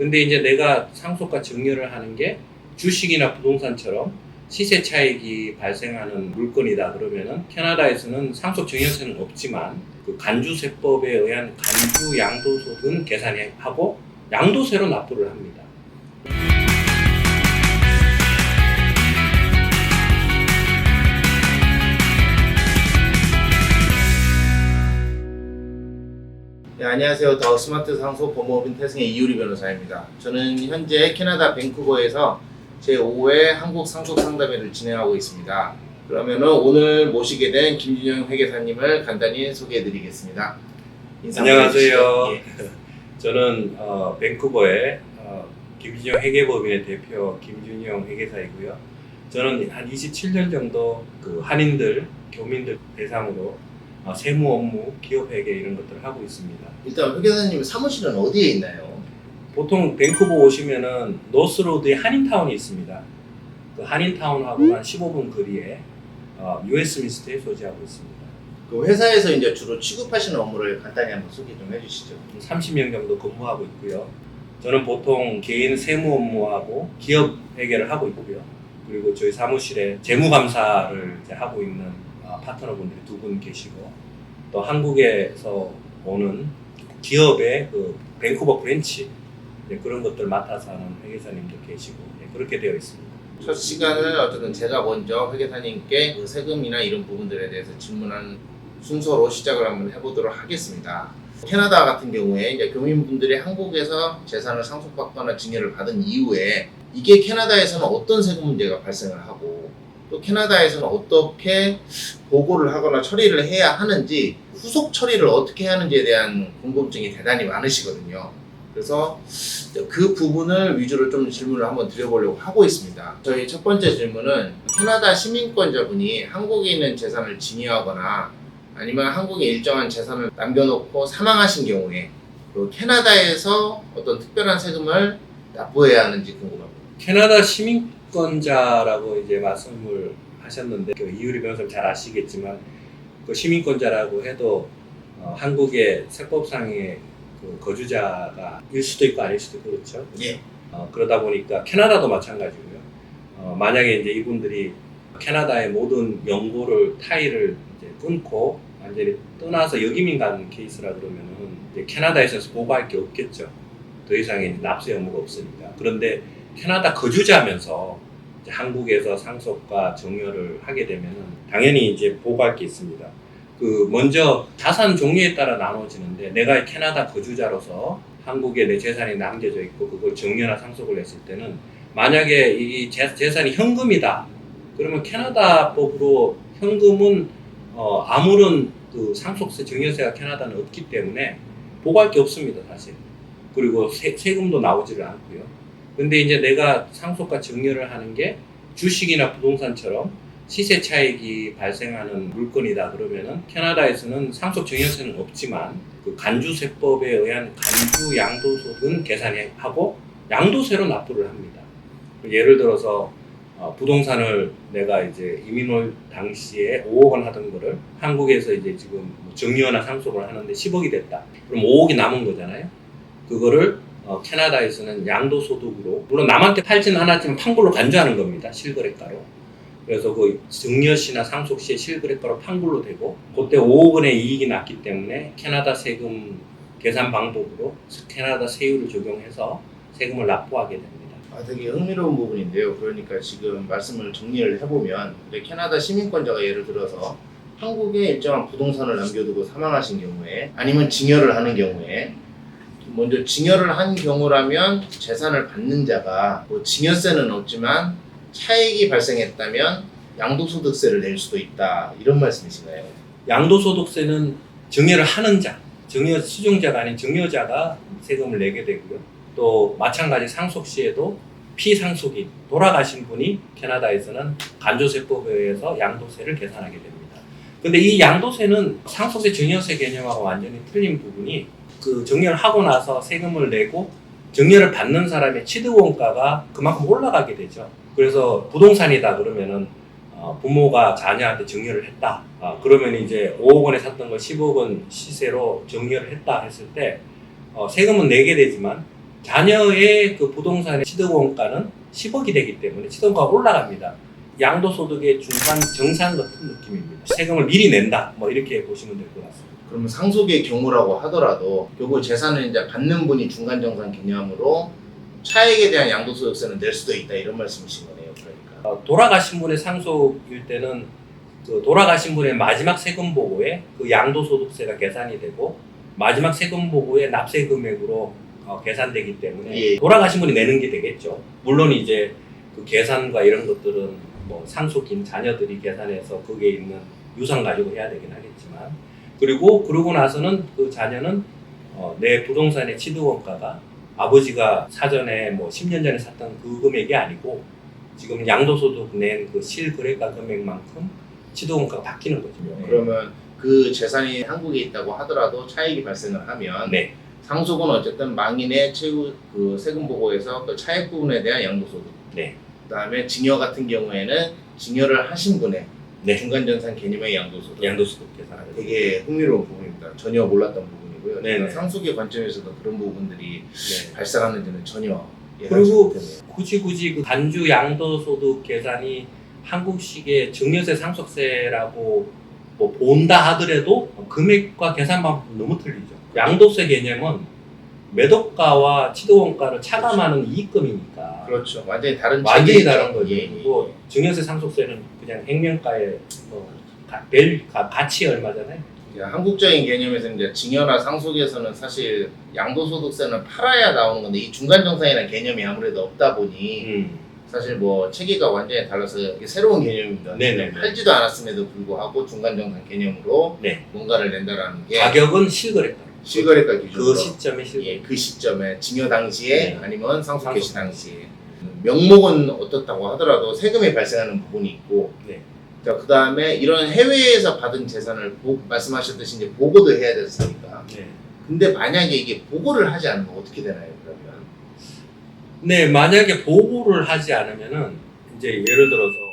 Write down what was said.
근데 이제 내가 상속과 증여를 하는 게 주식이나 부동산처럼 시세 차익이 발생하는 물건이다 그러면은 캐나다에서는 상속 증여세는 없지만 그 간주세법에 의한 간주 양도소득은 계산하고 양도세로 납부를 합니다. 네, 안녕하세요. 더 스마트 상속 법무법인 태승의 이유리 변호사입니다. 저는 현재 캐나다 밴쿠버에서 제5회 한국 상속 상담회를 진행하고 있습니다. 그러면 오늘 모시게 된 김준영 회계사님을 간단히 소개해 드리겠습니다. 안녕하세요. 예. 저는 어, 밴쿠버의 어, 김준영 회계법인의 대표 김준영 회계사이고요. 저는 한 27년 정도 그 한인들, 교민들 대상으로 어, 세무 업무, 기업 회계 이런 것들을 하고 있습니다. 일단 회계사님 사무실은 어디에 있나요? 보통 밴쿠버 오시면은 노스로드에 한인타운이 있습니다. 그 한인타운하고 한 15분 거리에 어, US미스트에 소지하고 있습니다. 그 회사에서 이제 주로 취급하시는 업무를 간단히 한번 소개 좀 해주시죠. 30명 정도 근무하고 있고요. 저는 보통 개인 세무 업무하고 기업 회계를 하고 있고요. 그리고 저희 사무실에 재무 감사를 이제 하고 있는 어, 파트너분들이 두 분 계시고 또 한국에서 오는 기업의 그 밴쿠버 브랜치 네, 그런 것들 맡아서 하는 회계사님도 계시고 네, 그렇게 되어 있습니다. 첫 시간을 어쨌든 제가 먼저 회계사님께 그 세금이나 이런 부분들에 대해서 질문하는 순서로 시작을 한번 해보도록 하겠습니다. 캐나다 같은 경우에 이제 교민분들이 한국에서 재산을 상속받거나 증여를 받은 이후에 이게 캐나다에서는 어떤 세금 문제가 발생을 하고 또 캐나다에서는 어떻게 보고를 하거나 처리를 해야 하는지 후속 처리를 어떻게 하는지에 대한 궁금증이 대단히 많으시거든요. 그래서 그 부분을 위주로 좀 질문을 한번 드려보려고 하고 있습니다. 저희 첫 번째 질문은 캐나다 시민권자분이 한국에 있는 재산을 증여하거나 아니면 한국에 일정한 재산을 남겨놓고 사망하신 경우에 그 캐나다에서 어떤 특별한 세금을 납부해야 하는지 궁금합니다. 캐나다 시민 권자라고 이제 말씀을 하셨는데 그 이유리 변호사님 잘 아시겠지만 그 시민권자라고 해도 어, 한국의 세법상의 그 거주자가 일 수도 있고 아닐 수도 있고 그렇죠. 예. 어, 그러다 보니까 캐나다도 마찬가지고요. 어, 만약에 이제 이분들이 캐나다의 모든 연고를 타일을 이제 끊고 완전히 떠나서 여기민 가는 케이스라 그러면은 이제 캐나다에서 보고할 게 없겠죠. 더 이상의 납세 의무가 없으니까. 그런데 캐나다 거주자면서 한국에서 상속과 정여를 하게 되면은 당연히 이제 보고할 게 있습니다. 그 먼저 자산 종류에 따라 나눠지는데 내가 캐나다 거주자로서 한국에 내 재산이 남겨져 있고 그걸 정여나 상속을 했을 때는 만약에 이 재- 재산이 현금이다. 그러면 캐나다법으로 현금은 어, 아무런 그 상속세 증여세가 캐나다는 없기 때문에 보고할 게 없습니다 사실. 그리고 세, 세금도 나오지를 않고요. 근데 이제 내가 상속과 증여를 하는 게 주식이나 부동산처럼 시세 차익이 발생하는 물건이다 그러면은 캐나다에서는 상속 증여세는 없지만 그 간주세법에 의한 간주 양도소득은 계산하고 양도세로 납부를 합니다. 예를 들어서 어, 부동산을 내가 이제 이민 올 당시에 5억 원 하던 거를 한국에서 이제 지금 뭐 정리나 상속을 하는데 10억이 됐다. 그럼 5억이 남은 거잖아요. 그거를 어, 캐나다에서는 양도소득으로 물론 남한테 팔지는 않았지만 판굴로 간주하는 겁니다. 실거래가로. 그래서 그 증여시나 상속시의 실거래가로 판굴로 되고 그때 5억 원의 이익이 났기 때문에 캐나다 세금 계산 방법으로 캐나다 세율을 적용해서 세금을 납부하게 됩니다. 아, 되게 흥미로운 부분인데요. 그러니까 지금 말씀을 정리를 해보면 캐나다 시민권자가 예를 들어서 한국에 일정한 부동산을 남겨두고 사망하신 경우에 아니면 증여를 하는 경우에 먼저 증여를 한 경우라면 재산을 받는 자가 뭐 증여세는 없지만 차익이 발생했다면 양도소득세를 낼 수도 있다 이런 말씀이신가요? 양도소득세는 증여를 하는 자, 증여 수종자가 아닌 증여자가 세금을 내게 되고요. 또 마찬가지 상속 시에도 피상속인 돌아가신 분이 캐나다에서는 간조세법에 의해서 양도세를 계산하게 됩니다. 근데 이 양도세는 상속세 증여세 개념하고 완전히 틀린 부분이 그 증여를 하고 나서 세금을 내고 증여를 받는 사람의 취득 원가가 그만큼 올라가게 되죠. 그래서 부동산이다 그러면은 어, 부모가 자녀한테 증여를 했다. 아, 그러면 이제 5억 원에 샀던 걸 10억 원 시세로 증여를 했다 했을 때 어, 세금은 내게 되지만 자녀의 그 부동산의 취득원가는 10억이 되기 때문에 취득원가가 올라갑니다. 양도소득의 중간 정산 같은 느낌입니다. 세금을 미리 낸다. 뭐 이렇게 보시면 될 것 같습니다. 그러면 상속의 경우라고 하더라도 결국 재산을 이제 받는 분이 중간정산 개념으로 차액에 대한 양도소득세는 낼 수도 있다 이런 말씀이신 거네요. 그러니까. 어, 돌아가신 분의 상속일 때는 그 돌아가신 분의 마지막 세금 보고에 그 양도소득세가 계산이 되고 마지막 세금 보고에 납세 금액으로 어, 계산되기 때문에 예. 돌아가신 분이 내는 게 되겠죠. 물론 이제 그 계산과 이런 것들은 뭐 상속인 자녀들이 계산해서 거기에 있는 유산 가지고 해야 되긴 하겠지만 그리고 그러고 나서는 그 자녀는 어, 내 부동산의 취득 원가가 아버지가 사전에 뭐 10년 전에 샀던 그 금액이 아니고 지금 양도소득 낸 그 실거래가 금액만큼 취득 원가가 바뀌는 거죠. 그러면 그 재산이 한국에 있다고 하더라도 차익이 발생을 하면 네, 상속은 어쨌든 망인의 최후 그 세금 보고에서 그 차액 부분에 대한 양도소득. 네. 그다음에 증여 같은 경우에는 증여를 하신 분의 네. 중간전산 개념의 양도소득. 양도소득 계산. 되게 흥미로운 부분입니다. 전혀 몰랐던 부분이고요. 네네. 제가 상속의 관점에서도 그런 부분들이 네. 발생하는지는 전혀 예상치 그리고 못했네요. 굳이 굳이 그 단주 양도소득 계산이 한국식의 증여세 상속세라고 뭐 본다 하더라도 금액과 계산 방법 너무 틀리죠. 양도세 개념은 매도가와 취득원가를 차감하는 이익금이니까 그렇죠. 완전히 다른 완전히. 다른 거죠. 예, 예. 그리고 증여세 상속세는 그냥 행명가의 뭐 가, 별 가, 가치 얼마잖아요. 이제 한국적인 개념에서 이제 증여나 상속에서는 사실 양도소득세는 팔아야 나오는 건데 이 중간정산이라는 개념이 아무래도 없다 보니 음. 사실 뭐 체계가 완전히 달라서 이게 새로운 개념입니다. 네네네. 팔지도 않았음에도 불구하고 중간정산 개념으로 네. 뭔가를 낸다라는 게 가격은 실거래가. 실거래가 기준으로 그 시점에 실거래. 예, 그 시점에 증여 당시에 네. 아니면 상속 개시. 당시에 명목은 어떻다고 하더라도 세금이 발생하는 부분이 있고 네. 자, 그 다음에 이런 해외에서 받은 재산을 보- 말씀하셨듯이 이제 보고도 해야 됐으니까 네. 근데 만약에 이게 보고를 하지 않으면 어떻게 되나요 그러면 네, 만약에 보고를 하지 않으면은 이제 예를 들어서